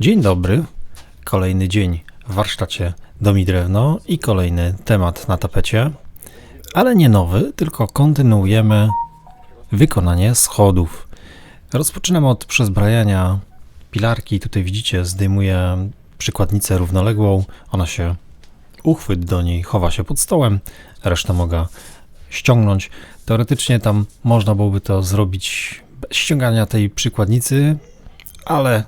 Dzień dobry. Kolejny dzień w warsztacie Domi Drewno i kolejny temat na tapecie, ale nie nowy, tylko kontynuujemy wykonanie schodów. Rozpoczynam od przezbrajania pilarki. Tutaj widzicie, zdejmuję przykładnicę równoległą. Ona się, uchwyt do niej chowa się pod stołem, resztę mogę ściągnąć. Teoretycznie tam można byłoby to zrobić bez ściągania tej przykładnicy, ale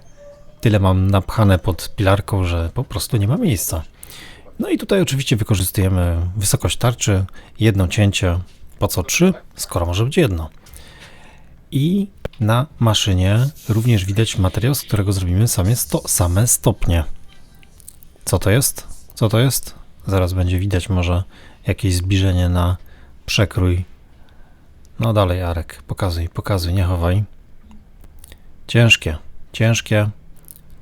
tyle mam napchane pod pilarką, że po prostu nie ma miejsca. No i tutaj oczywiście wykorzystujemy wysokość tarczy, jedno cięcie, po co trzy, skoro może być jedno. I na maszynie również widać materiał, z którego zrobimy same, sto, same stopnie. Co to jest? Co to jest? Zaraz będzie widać może jakieś zbliżenie na przekrój. No dalej, Arek, pokazuj, pokazuj, nie chowaj. Ciężkie, ciężkie,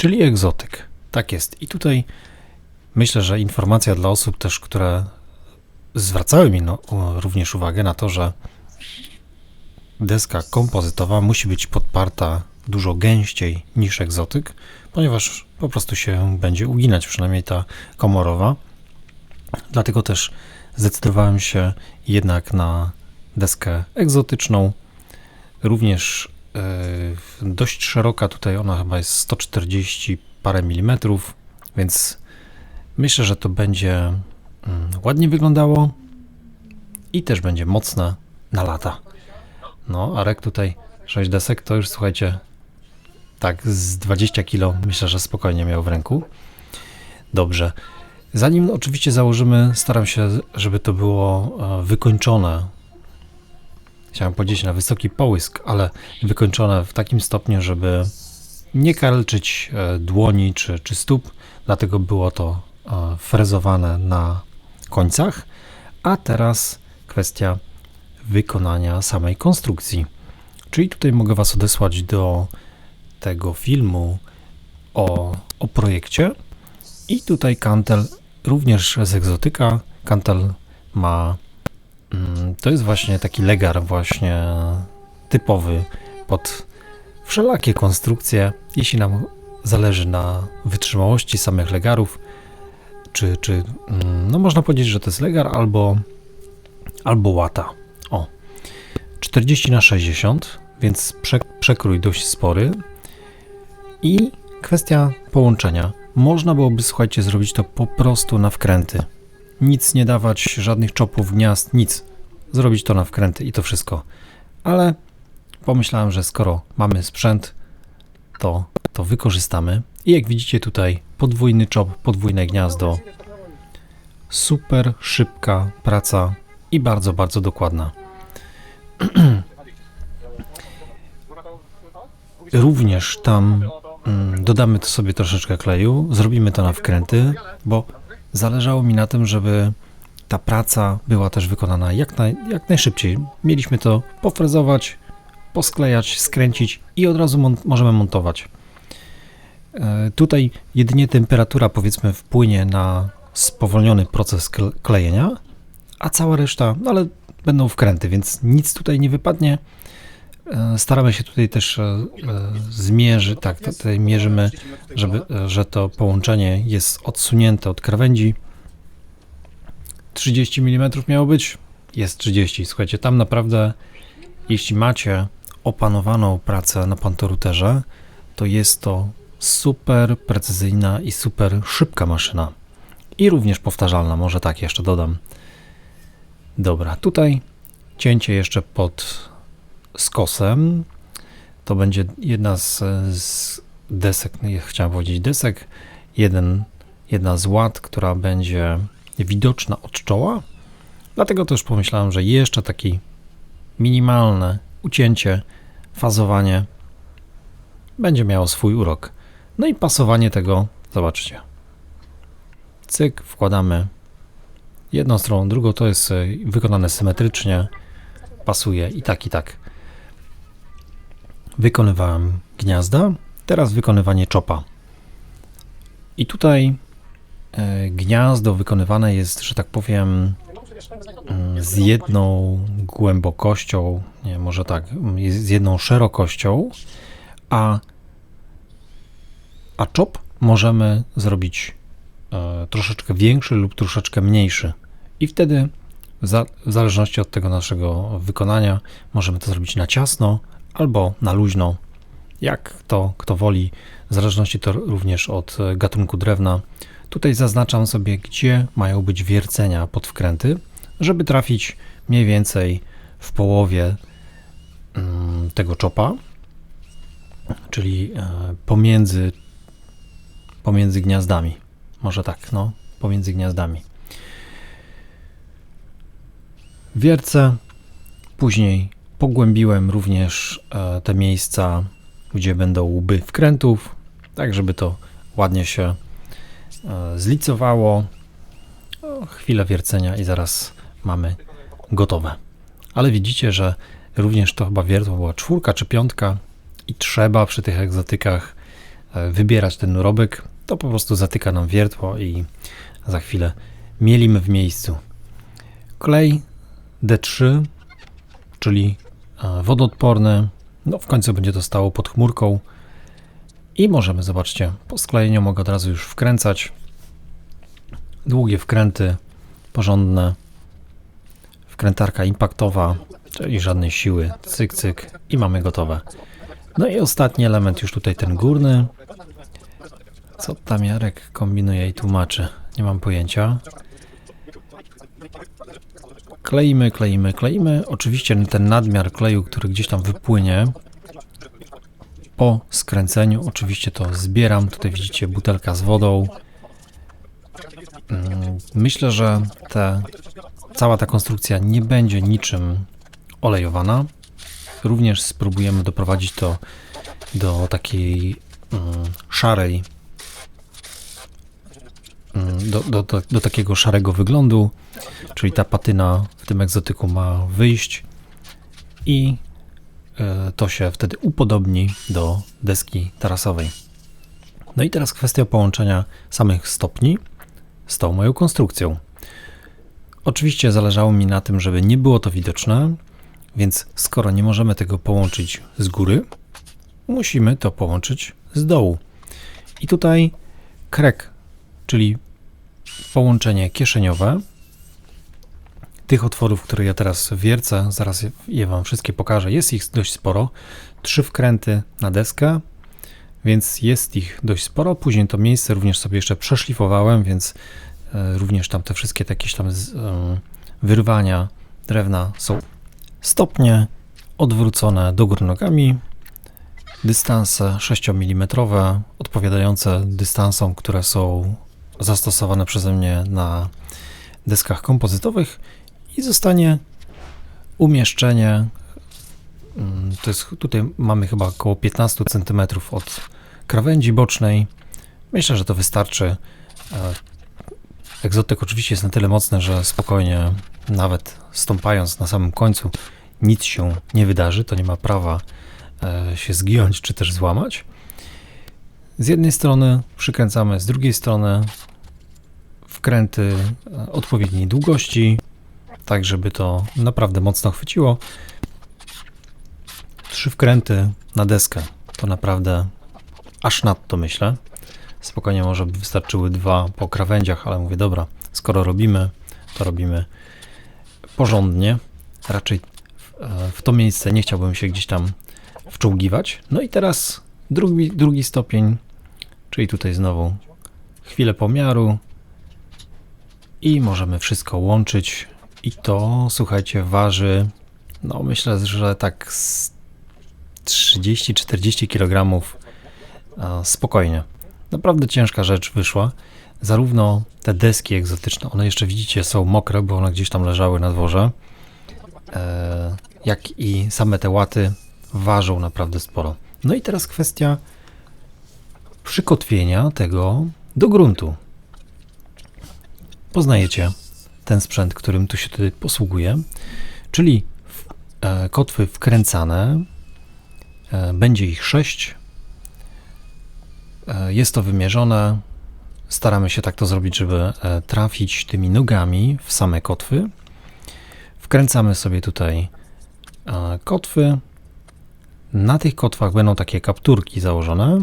czyli egzotyk. Tak jest. I tutaj myślę, że informacja dla osób też, które zwracały mi no, również uwagę na to, że deska kompozytowa musi być podparta dużo gęściej niż egzotyk, ponieważ po prostu się będzie uginać, przynajmniej ta komorowa. Dlatego też zdecydowałem się jednak na deskę egzotyczną. Również dość szeroka, tutaj ona chyba jest 140 parę milimetrów, więc myślę, że to będzie mm, ładnie wyglądało i też będzie mocne na lata. No, Arek tutaj 6 desek to już słuchajcie, tak z 20 kg myślę, że spokojnie miał w ręku. Dobrze. Zanim oczywiście założymy, staram się, żeby to było e, wykończone. Chciałem powiedzieć na wysoki połysk, ale wykończone w takim stopniu, żeby nie kalczyć e, dłoni czy, czy stóp, dlatego było to e, frezowane na końcach. A teraz kwestia wykonania samej konstrukcji. Czyli tutaj mogę Was odesłać do tego filmu o, o projekcie. I tutaj kantel również z egzotyka. Kantel ma. Mm, To jest właśnie taki legar, właśnie typowy pod wszelakie konstrukcje. Jeśli nam zależy na wytrzymałości samych legarów, czy, czy mm, no można powiedzieć, że to jest legar albo, albo łata. O, 40 na 60, więc prze, przekrój dość spory. I kwestia połączenia. Można byłoby, słuchajcie, zrobić to po prostu na wkręty. Nic nie dawać, żadnych czopów, gniazd, nic. Zrobić to na wkręty i to wszystko. Ale pomyślałem, że skoro mamy sprzęt, to to wykorzystamy. I jak widzicie tutaj podwójny czop, podwójne gniazdo. Super szybka praca i bardzo, bardzo dokładna. Również tam mm, dodamy to sobie troszeczkę kleju, zrobimy to na wkręty, bo zależało mi na tym, żeby ta praca była też wykonana jak, naj, jak najszybciej. Mieliśmy to pofrezować, posklejać, skręcić i od razu możemy montować. E, Tutaj jedynie temperatura powiedzmy wpłynie na spowolniony proces kle- klejenia, a cała reszta, no ale będą wkręty, więc nic tutaj nie wypadnie. Staramy się tutaj też e, zmierzyć, tak, tutaj mierzymy, żeby, e, że to połączenie jest odsunięte od krawędzi. 30 mm miało być? Jest 30. Słuchajcie, tam naprawdę, jeśli macie opanowaną pracę na pantoruterze, to jest to super precyzyjna i super szybka maszyna. I również powtarzalna, może tak jeszcze dodam. Dobra, tutaj cięcie jeszcze pod skosem. To będzie jedna z, z desek, no chciałem powiedzieć desek, jeden, jedna z łat, która będzie widoczna od czoła. Dlatego też pomyślałem, że jeszcze taki minimalne ucięcie, fazowanie będzie miało swój urok. No i pasowanie tego, zobaczcie. Cyk, wkładamy jedną stroną, drugą, to jest e, wykonane symetrycznie, pasuje i tak, i tak. Wykonywałem gniazda, teraz wykonywanie czopa. I tutaj e, gniazdo wykonywane jest, że tak powiem, mm, z jedną głębokością, nie, może tak, z jedną szerokością, a a chop możemy zrobić e, troszeczkę większy lub troszeczkę mniejszy. I wtedy, w zależności od tego naszego wykonania, możemy to zrobić na ciasno albo na luźno, jak to kto woli, w zależności to również od e, gatunku drewna. Tutaj zaznaczam sobie, gdzie mają być wiercenia pod wkręty, żeby trafić mniej więcej w połowie mm, tego czopa, czyli e, pomiędzy, pomiędzy gniazdami. Może tak, no, pomiędzy gniazdami. Wiercę, później pogłębiłem również e, te miejsca, gdzie będą łby wkrętów, tak żeby to ładnie się e, zlicowało. O, chwilę wiercenia i zaraz mamy gotowe. Ale widzicie, że również to chyba wiertło była czwórka czy piątka i trzeba przy tych egzotykach e, wybierać ten urobek. To po prostu zatyka nam wiertło i za chwilę mielimy w miejscu. Klej D3, czyli e, wodoodporny. No w końcu będzie to stało pod chmurką. I możemy, zobaczcie, po sklejeniu mogę od razu już wkręcać. Długie wkręty, porządne. Wkrętarka impaktowa, czyli żadnej siły. Cyk, cyk i mamy gotowe. No i ostatni element, już tutaj ten górny. Co tam Jarek kombinuje i tłumaczy? Nie mam pojęcia. Kleimy, kleimy, kleimy. Oczywiście ten nadmiar kleju, który gdzieś tam wypłynie po skręceniu, oczywiście to zbieram. Tutaj widzicie butelka z wodą. Mm, Myślę, że te, cała ta konstrukcja nie będzie niczym olejowana. Również spróbujemy doprowadzić to do takiej mm, szarej, do, do, do, takiego szarego wyglądu, czyli ta patyna w tym egzotyku ma wyjść i e, to się wtedy upodobni do deski tarasowej. No i teraz kwestia połączenia samych stopni z tą moją konstrukcją. Oczywiście zależało mi na tym, żeby nie było to widoczne, więc skoro nie możemy tego połączyć z góry, musimy to połączyć z dołu. I tutaj krek, czyli połączenie kieszeniowe tych otworów, które ja teraz wiercę, zaraz je- Wam wszystkie pokażę. Jest ich dość sporo. Trzy wkręty na deskę, więc jest ich dość sporo. Później to miejsce również sobie jeszcze przeszlifowałem, więc e, również tam te wszystkie te jakieś tam e, wyrwania drewna są stopnie odwrócone do góry nogami. Dystanse 6 mm, odpowiadające dystansom, które są zastosowane przeze mnie na deskach kompozytowych i zostanie umieszczenie. mm, To jest, tutaj mamy chyba około 15 cm od krawędzi bocznej. Myślę, że to wystarczy. E, Egzotyk oczywiście jest na tyle mocny, że spokojnie, nawet stąpając na samym końcu, nic się nie wydarzy. To nie ma prawa e, się zgiąć czy też złamać. Z jednej strony przykręcamy, z drugiej strony wkręty odpowiedniej długości, tak żeby to naprawdę mocno chwyciło. Trzy wkręty na deskę to naprawdę aż nadto myślę. Spokojnie może by wystarczyły dwa po krawędziach, ale mówię, dobra, skoro robimy, to robimy porządnie. Raczej w, e, to miejsce nie chciałbym się gdzieś tam wczołgiwać. No i teraz drugi, drugi stopień, czyli tutaj znowu chwilę pomiaru i możemy wszystko łączyć. I to, słuchajcie, waży, no myślę, że tak z 30-40 kg spokojnie. Naprawdę ciężka rzecz wyszła. Zarówno te deski egzotyczne, one jeszcze widzicie są mokre, bo one gdzieś tam leżały na dworze, e, jak i same te łaty ważą naprawdę sporo. No i teraz kwestia przykotwienia tego do gruntu. Poznajecie ten sprzęt, którym tu się tutaj posługuję, czyli e, kotwy wkręcane. E, będzie ich 6. E, jest to wymierzone. Staramy się tak to zrobić, żeby trafić tymi nogami w same kotwy. Wkręcamy sobie tutaj kotwy. Na tych kotwach będą takie kapturki założone,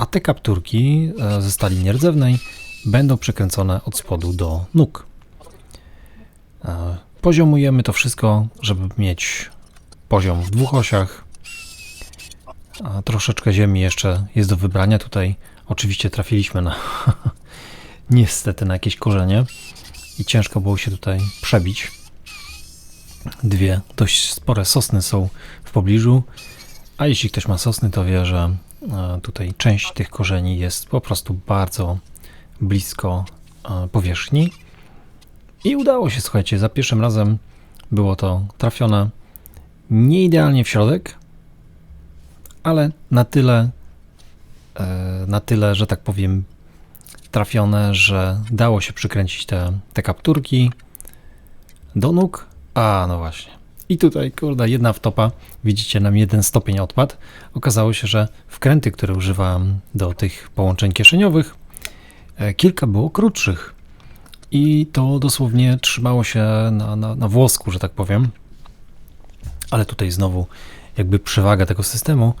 a te kapturki e, ze stali nierdzewnej będą przykręcone od spodu do nóg. E, Poziomujemy to wszystko, żeby mieć poziom w dwóch osiach. A troszeczkę ziemi jeszcze jest do wybrania. Tutaj oczywiście trafiliśmy na niestety na jakieś korzenie i ciężko było się tutaj przebić. Dwie dość spore sosny są w pobliżu, a jeśli ktoś ma sosny, to wie, że tutaj część tych korzeni jest po prostu bardzo blisko powierzchni. I udało się, słuchajcie, za pierwszym razem było to trafione nie idealnie w środek, ale na tyle, e, na tyle, że tak powiem, trafione, że dało się przykręcić te, te kapturki do nóg. A, no właśnie. I tutaj, kurde, jedna wtopa, widzicie, nam jeden stopień odpadł. Okazało się, że wkręty, które używałem do tych połączeń kieszeniowych, e, kilka było krótszych. I to dosłownie trzymało się na, na, na włosku, że tak powiem. Ale tutaj znowu jakby przewaga tego systemu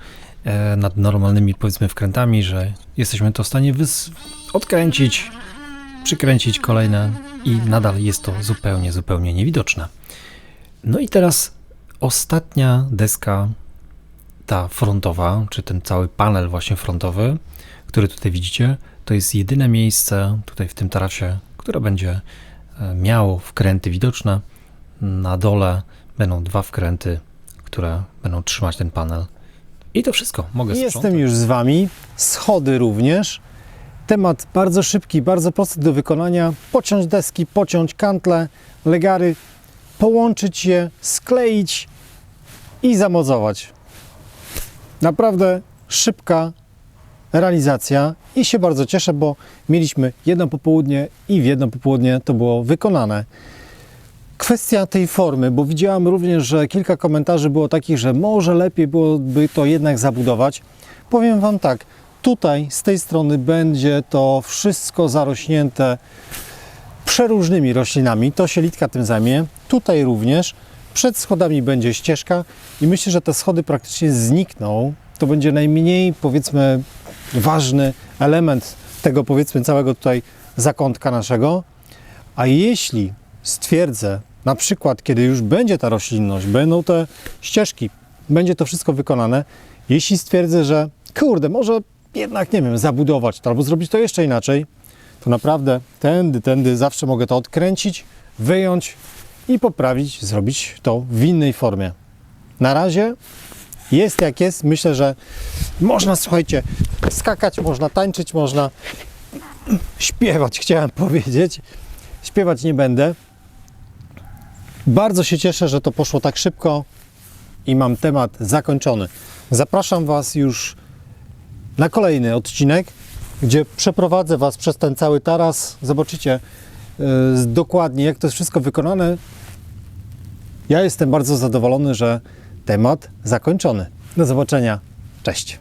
e, nad normalnymi powiedzmy wkrętami, że jesteśmy to w stanie odkręcić, przykręcić kolejne i nadal jest to zupełnie, zupełnie niewidoczne. No i teraz ostatnia deska, ta frontowa, czy ten cały panel właśnie frontowy, który tutaj widzicie, to jest jedyne miejsce tutaj w tym tarasie, które będzie e, miało wkręty widoczne. Na dole będą dwa wkręty, które będą trzymać ten panel. I to wszystko. Mogę Jestem sprzątać. już z Wami, schody również. Temat bardzo szybki, bardzo prosty do wykonania. Pociąć deski, pociąć kantle, legary, połączyć je, skleić i zamocować. Naprawdę szybka realizacja i się bardzo cieszę, bo mieliśmy jedno popołudnie i w jedno popołudnie to było wykonane. Kwestia tej formy, bo widziałam również, że kilka komentarzy było takich, że może lepiej byłoby to jednak zabudować. Powiem Wam tak, tutaj z tej strony będzie to wszystko zarośnięte przeróżnymi roślinami, to się Litka tym zajmie. Tutaj również przed schodami będzie ścieżka i myślę, że te schody praktycznie znikną. To będzie najmniej, powiedzmy, ważny element tego, powiedzmy, całego tutaj zakątka naszego. A jeśli stwierdzę, na przykład, kiedy już będzie ta roślinność, będą te ścieżki, będzie to wszystko wykonane, jeśli stwierdzę, że kurde, może jednak, nie wiem, zabudować to albo zrobić to jeszcze inaczej, to naprawdę tędy, tędy zawsze mogę to odkręcić, wyjąć i poprawić, zrobić to w innej formie. Na razie jest jak jest. Myślę, że można, słuchajcie, skakać, można tańczyć, można śpiewać, chciałem powiedzieć. Śpiewać nie będę. Bardzo się cieszę, że to poszło tak szybko i mam temat zakończony. Zapraszam Was już na kolejny odcinek, gdzie przeprowadzę Was przez ten cały taras. Zobaczycie yy, dokładnie, jak to jest wszystko wykonane. Ja jestem bardzo zadowolony, że temat zakończony. Do zobaczenia. Cześć.